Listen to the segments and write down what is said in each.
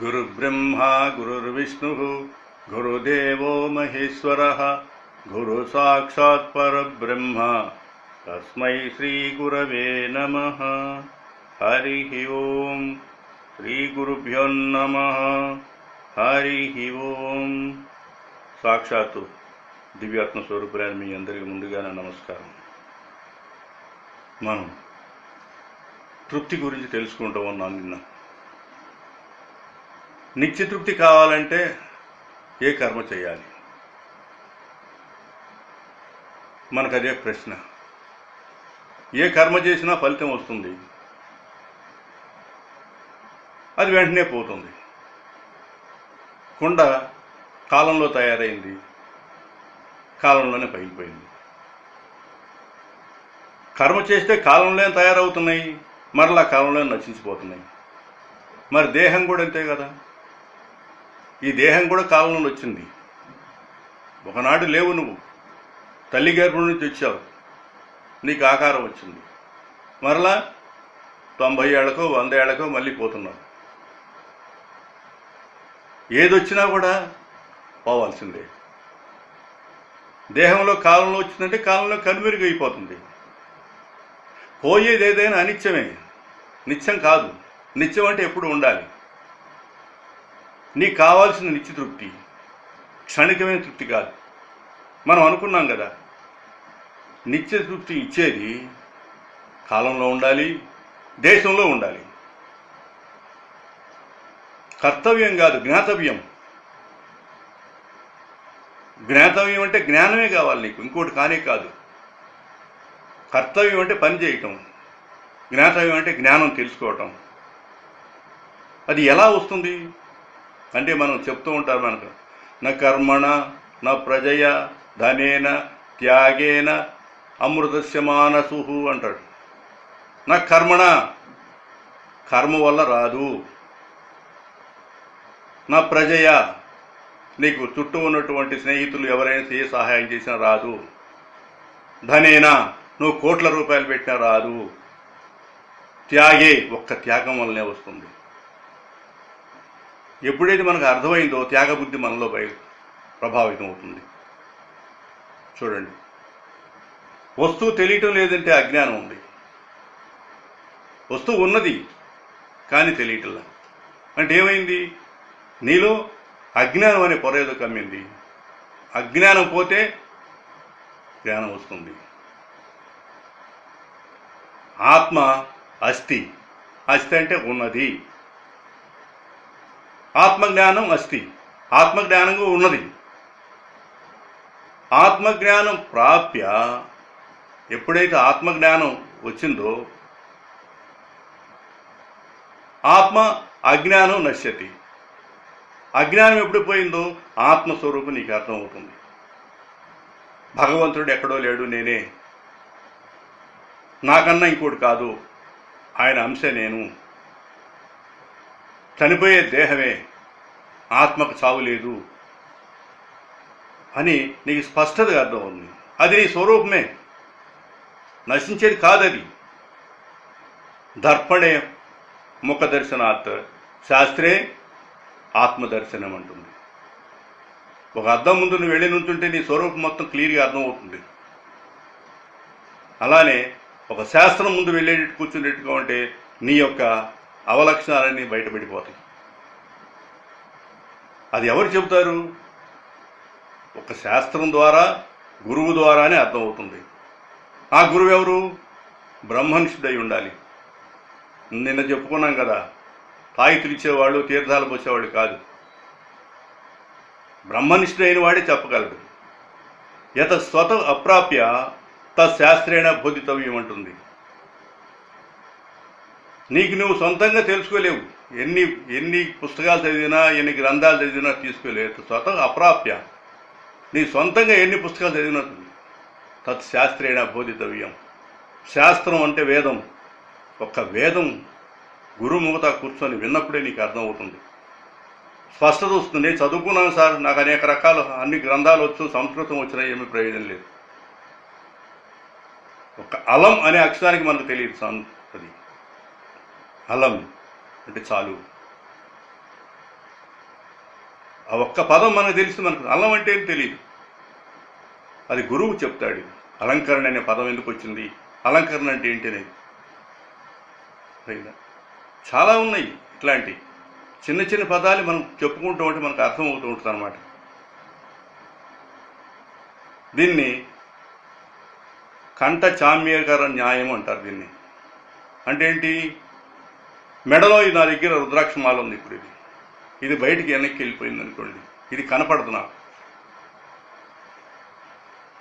गुरुर्ब्रह्मा गुरुर्विष्णुः गुरुदेवो महेश्वरः गुरुसाक्षात् परब्रह्म तस्मै श्रीगुरवे नमः हरिः ओम् శ్రీగురుభ్యో నమ హరి ఓం సాక్షాత్తు దివ్యాత్మ స్వరూపులైన మీ అందరికీ ముందుగానే నమస్కారం మనం తృప్తి గురించి తెలుసుకుంటూ ఉన్నాం నిన్న నిత్యతృప్తి కావాలంటే ఏ కర్మ చేయాలి? మనకు అదే ప్రశ్న. ఏ కర్మ చేసినా ఫలితం వస్తుంది. అది వెంటనే పోతుంది. కుండ కాలంలో తయారైంది. కాలంలోనే పగిలిపోయింది. కర్మ చేస్తే కాలంలోనే తయారవుతున్నాయి. మరలా కాలంలోనే నశించిపోతున్నాయి. మరి దేహం కూడా అంతే కదా? ఈ దేహం కూడా కాలంలో వచ్చింది. ఒకనాడు లేవు నువ్వు. తల్లి గర్భం నుంచి వచ్చావు నీకు ఆకారం వచ్చింది. మరలా తొంభై ఏళ్ళకో వంద ఏళ్ళకో మళ్ళీ పోతున్నావు. ఏదొచ్చినా కూడా పోవాల్సిందే. దేహంలో కాలంలో వచ్చిందంటే కాలంలో కనుమెరుగైపోతుంది పోయేది ఏదైనా అనిత్యమే. నిత్యం కాదు. నిత్యం అంటే ఎప్పుడు ఉండాలి. నీకు కావాల్సిన నిత్య తృప్తి క్షణికమైన తృప్తి కాదు. మనం అనుకున్నాం కదా నిత్య తృప్తి ఇచ్చేది కాలంలో ఉండాలి దేశంలో ఉండాలి. కర్తవ్యం కాదు జ్ఞాతవ్యం. జ్ఞాతవ్యం అంటే జ్ఞానమే కావాలి నీకు ఇంకోటి కానే కాదు. కర్తవ్యం అంటే పని చేయటం జ్ఞాతవ్యం అంటే జ్ఞానం తెలుసుకోవటం. అది ఎలా వస్తుంది? అంటే మనం చెప్తూ ఉంటారు మనకు నా కర్మణ నా ప్రజయ ధనేన త్యాగేన అమృతస్య మానసు అంటాడు. నా కర్మణ కర్మ వల్ల రాదు. నా ప్రజయ నీకు చుట్టూ ఉన్నటువంటి స్నేహితులు ఎవరైనా ఏ సహాయం చేసినా రాదు. ధనేనా నువ్వు కోట్ల రూపాయలు పెట్టినా రాదు. త్యాగే ఒక్క త్యాగం వల్లనే వస్తుంది. ఎప్పుడైతే మనకు అర్థమైందో త్యాగబుద్ధి మనలో బయ ప్రభావితం అవుతుంది చూడండి. వస్తువు తెలియటం లేదంటే అజ్ఞానం ఉంది. వస్తువు ఉన్నది కానీ తెలియటంలా అంటే ఏమైంది? నీలో అజ్ఞానం అనే పొర ఏదో కమ్మింది. అజ్ఞానం పోతే జ్ఞానం వస్తుంది. ఆత్మ అస్థి. అస్థి అంటే ఉన్నది. ఆత్మజ్ఞానం అస్తి. ఆత్మజ్ఞానం ఉన్నది. ఆత్మజ్ఞానం ప్రాప్య ఎప్పుడైతే ఆత్మజ్ఞానం వచ్చిందో ఆత్మ అజ్ఞానం నశ్యతి. అజ్ఞానం ఎప్పుడు పోయిందో? ఆత్మస్వరూపం నీకు అర్థమవుతుంది. భగవంతుడు ఎక్కడో లేడు నేనే. నాకన్నా ఇంకోటి కాదు. ఆయన అంశ నేను. చనిపోయే దేహమే. ఆత్మకు చావు లేదు. అని నీకు స్పష్టతగా అర్థమవుతుంది. అది నీ స్వరూపమే. నశించేది కాదది. దర్పణే ముఖ దర్శనాత్ శాస్త్రే ఆత్మదర్శనం అంటుంది. ఒక అర్థం ముందు నువ్వు వెళ్ళి నుంచుంటే నీ స్వరూపం మొత్తం క్లియర్గా అర్థమవుతుంది. అలానే ఒక శాస్త్రం ముందు వెళ్ళేటట్టు కూర్చునేట్టుగా ఉంటే నీ యొక్క అవలక్షణాలన్నీ బయటపడిపోతాయి అది ఎవరు చెబుతారు? ఒక శాస్త్రం ద్వారా గురువు ద్వారానే అర్థమవుతుంది. ఆ గురువు ఎవరు? బ్రహ్మనిష్ఠుడై ఉండాలి. నిన్న చెప్పుకున్నాం కదా తాయితులు ఇచ్చేవాళ్ళు తీర్థాలు పోసేవాళ్ళు కాదు. బ్రహ్మనిష్ఠుడైన వాడే చెప్పగలడు. యత స్వత అప్రాప్య తశాస్త్రేణ బోధితవ్యం అంటుంది నీకు నువ్వు సొంతంగా తెలుసుకోలేవు. ఎన్ని ఎన్ని పుస్తకాలు చదివినా ఎన్ని గ్రంథాలు చదివినా తీసుకోలేవు స్వతంగా అప్రాప్య. నీ సొంతంగా ఎన్ని పుస్తకాలు చదివినా తత్శాస్త్రేణ బోధితవ్యం. శాస్త్రం అంటే వేదం. ఒక్క వేదం గురుముఖత కూర్చొని విన్నప్పుడే నీకు అర్థమవుతుంది. స్పష్టత వస్తుంది. నేను చదువుకున్నాను సార్. నాకు అనేక రకాల అన్ని గ్రంథాలు వచ్చు సంస్కృతం వచ్చినా ఏమీ ప్రయోజనం లేదు. ఒక అలం అనే అక్షరానికి మనకు తెలియదు. సం- అలం అంటే చాలు. ఆ ఒక్క పదం మనకు తెలిసి మనకు అల్లం అంటే ఏం తెలియదు అది గురువు చెప్తాడు అలంకరణ అనే పదం ఎందుకు వచ్చింది? అలంకరణ అంటే ఏంటి అనేది చాలా ఉన్నాయి ఇట్లాంటి. చిన్న చిన్న పదాలు మనం చెప్పుకుంటూ ఉంటే మనకు అర్థమవుతూ ఉంటుంది అనమాట దీన్ని కంఠ చామ్యకర న్యాయం అంటారు దీన్ని. అంటే ఏంటి? మెడలో నా దగ్గర రుద్రాక్ష మాల ఉంది ఇప్పుడు ఇది. ఇది బయటికి వెనక్కి వెళ్ళిపోయింది అనుకోండి. ఇది కనపడదు నాకు.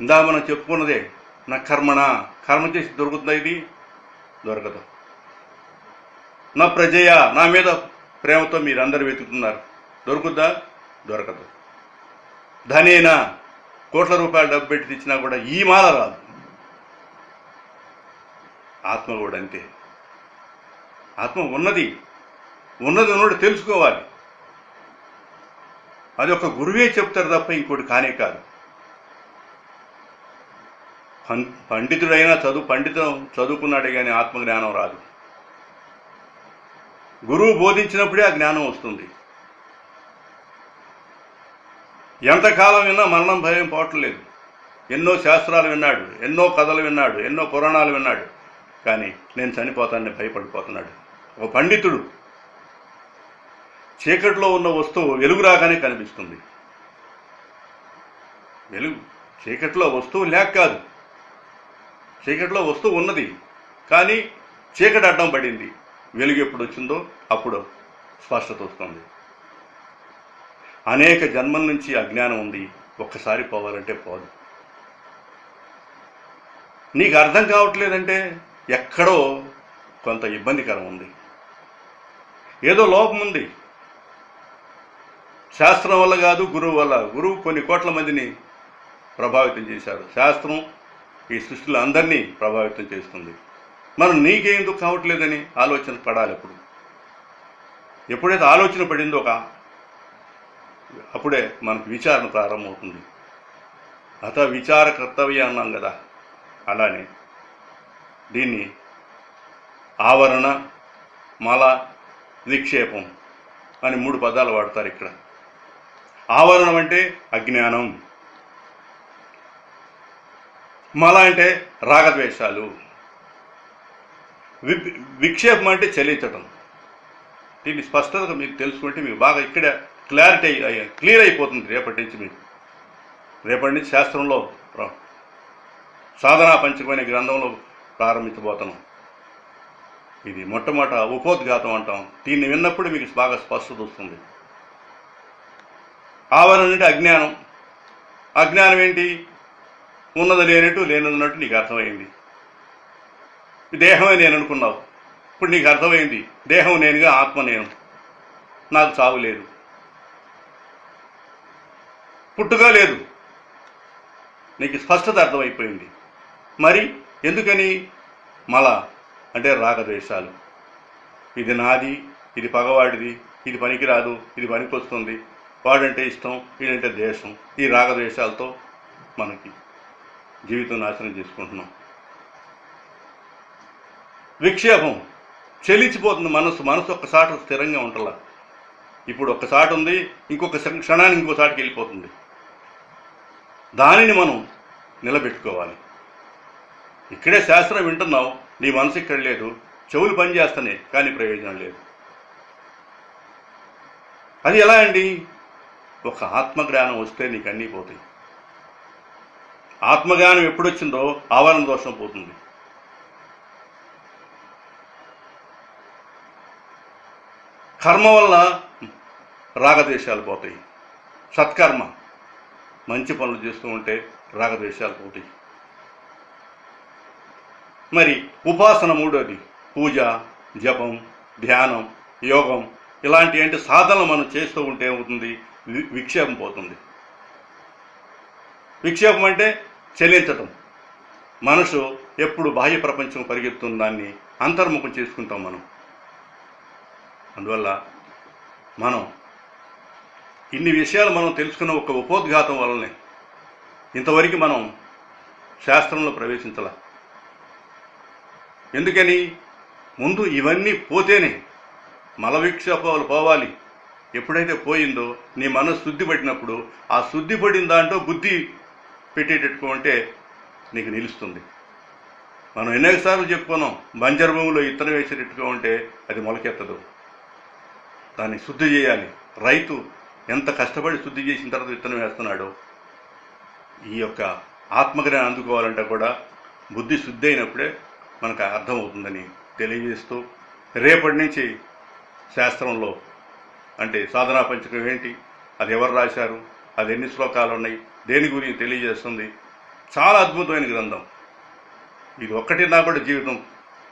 ఇందా మనం చెప్పుకున్నదే నా కర్మణ కర్మ చేసి దొరుకుతుందా ఇది? దొరకదు. నా ప్రజయ? నా మీద ప్రేమతో మీరందరూ వెతుకుతున్నారు. దొరుకుద్దా? దొరకదు. ధనేనా? కోట్ల రూపాయలు డబ్బు పెట్టి తెచ్చినా కూడా ఈ మాల రాదు. ఆత్మ కూడా అంతే. ఆత్మ ఉన్నది ఉన్నది ఉన్నోడు తెలుసుకోవాలి. అది ఒక గురువే చెప్తారు తప్ప ఇంకోటి కానే కాదు. పం- పండితుడైనా చదువు పండితం చదువుకున్నాడే కానీ ఆత్మజ్ఞానం రాదు. గురువు బోధించినప్పుడే ఆ జ్ఞానం వస్తుంది. ఎంతకాలం విన్నా మరణం భయం పోవట్లేదు. ఎన్నో శాస్త్రాలు విన్నాడు ఎన్నో కథలు విన్నాడు ఎన్నో పురాణాలు విన్నాడు. కానీ నేను చనిపోతానని భయపడిపోతున్నాడు. ఒక పండితుడు. చీకట్లో ఉన్న వస్తువు వెలుగు రాగానే కనిపిస్తుంది. వెలుగు చీకట్లో వస్తువు లేక కాదు. చీకటిలో వస్తువు ఉన్నది కానీ చీకటి అడ్డం పడింది. వెలుగు ఎప్పుడు వచ్చిందో అప్పుడు స్పష్టత వస్తుంది. అనేక జన్మల నుంచి అజ్ఞానం ఉంది. ఒక్కసారి పోవాలంటే పోదు. నీకు అర్థం కావట్లేదంటే ఎక్కడో కొంత ఇబ్బందికరం ఉంది. ఏదో లోపం ఉంది. శాస్త్రం వల్ల కాదు గురువు వల్ల. గురువు కొన్ని కోట్ల మందిని ప్రభావితం చేశారు శాస్త్రం ఈ సృష్టిలో అందరినీ ప్రభావితం చేస్తుంది. మనం నీకేందుకు కావట్లేదని ఆలోచన పడాలి ఎప్పుడు. ఎప్పుడైతే ఆలోచన పడిందో ఒక అప్పుడే మనకు విచారణ ప్రారంభమవుతుంది. అత విచార కర్తవ్య అన్నాం కదా. అలానే దీన్ని ఆవరణ మాల విక్షేపం అని మూడు పదాలు వాడతారు ఇక్కడ. ఆవరణం అంటే అజ్ఞానం. మల అంటే రాగద్వేషాలు. వి విక్షేపం అంటే చెల్లించటం దీన్ని స్పష్టతగా మీకు తెలుసుకుంటే మీకు బాగా ఇక్కడ క్లారిటీ అయ్యి- క్లియర్ అయిపోతుంది రేపటి నుంచి మీకు. రేపటి నుంచి శాస్త్రంలో సాధనా పంచకం గ్రంథంలో ప్రారంభించబోతున్నాం. ఇది మొట్టమొదట ఉపోద్ఘాతం అంటాం. దీన్ని విన్నప్పుడు మీకు బాగా స్పష్టత వస్తుంది. ఆవరణ అంటే అజ్ఞానం. అజ్ఞానం ఏంటి? ఉన్నది లేనట్టు లేనున్నట్టు నీకు అర్థమైంది. దేహమే నేను అనుకున్నావు. ఇప్పుడు నీకు అర్థమైంది. దేహం నేనుగా ఆత్మ నేను. నాకు చావు లేదు. పుట్టుక లేదు. నీకు స్పష్టత అర్థమైపోయింది. మరి ఎందుకని? మల. అంటే రాగద్వేషాలు. ఇది నాది ఇది పగవాడిది ఇది పనికిరాదు ఇది పనికొస్తుంది. వాడంటే ఇష్టం వీడంటే దేశం ఈ రాగద్వేషాలతో మనకి జీవితం నాశనం చేసుకుంటున్నాం. విక్షేపం. చెలించిపోతుంది మనసు. మనసు ఒక్కసాట స్థిరంగా ఉంటలా. ఇప్పుడు ఒక్కసాట ఉంది ఇంకొక క్షణానికి ఇంకోసాటికి వెళ్ళిపోతుంది. దానిని మనం నిలబెట్టుకోవాలి. ఇక్కడే శాస్త్రం వింటున్నావు. నీ మనసు ఇక్కడ లేదు చెవులు పనిచేస్తానే కానీ ప్రయోజనం లేదు. అది ఎలా అండి? ఒక ఆత్మజ్ఞానం వస్తే నీకు అన్నీ పోతాయి. ఆత్మజ్ఞానం ఎప్పుడొచ్చిందో ఆవరణ దోషం పోతుంది. కర్మ వల్ల రాగద్వేషాలు పోతాయి. సత్కర్మ మంచి పనులు చేస్తూ ఉంటే రాగద్వేషాలు పోతాయి. మరి ఉపాసన మూడోది. పూజ జపం ధ్యానం యోగం ఇలాంటి అంటే సాధనలు మనం చేస్తూ ఉంటే ఏమవుతుంది? వి- విక్షేపం పోతుంది. విక్షేపం అంటే చెల్లించటం మనసు ఎప్పుడు బాహ్య ప్రపంచం పరిగెత్తున్న దాన్ని అంతర్ముఖం చేసుకుంటాం మనం. అందువల్ల మనం ఇన్ని విషయాలు మనం తెలుసుకున్న ఒక ఉపోద్ఘాతం వల్లనే ఇంతవరకు మనం శాస్త్రంలో ప్రవేశించాల. ఎందుకని? ముందు ఇవన్నీ పోతేనే మలవిక్షేపాలు పోవాలి. ఎప్పుడైతే పోయిందో నీ మనసు శుద్ధి పడినప్పుడు ఆ శుద్ధి పడిన దాంట్లో బుద్ధి పెట్టేటట్టుకో అంటే నీకు నిలుస్తుంది. మనం ఎన్నోసార్లు చెప్పుకున్నాం బంజర భూమిలో ఇత్తనం వేసేటట్టుగా ఉంటే అది మొలకెత్తదు. దాన్ని శుద్ధి చేయాలి. రైతు ఎంత కష్టపడి శుద్ధి చేసిన తర్వాత విత్తనం వేస్తున్నాడో ఈ యొక్క ఆత్మజ్ఞానం అందుకోవాలంటే కూడా బుద్ధి శుద్ధి అయినప్పుడే మనకు అర్థమవుతుందని తెలియజేస్తూ రేపటి నుంచి శాస్త్రంలో అంటే సాధనా పంచకం ఏంటి అది ఎవరు రాశారు అది ఎన్ని శ్లోకాలు ఉన్నాయి దేని గురించి తెలియజేస్తుంది చాలా అద్భుతమైన గ్రంథం. ఇది ఒక్కటి నా కూడా జీవితం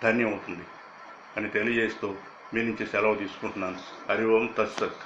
ధన్యం అవుతుంది అని తెలియజేస్తూ మీ నుంచి సెలవు తీసుకుంటున్నాను. హరి ఓం తత్సత్.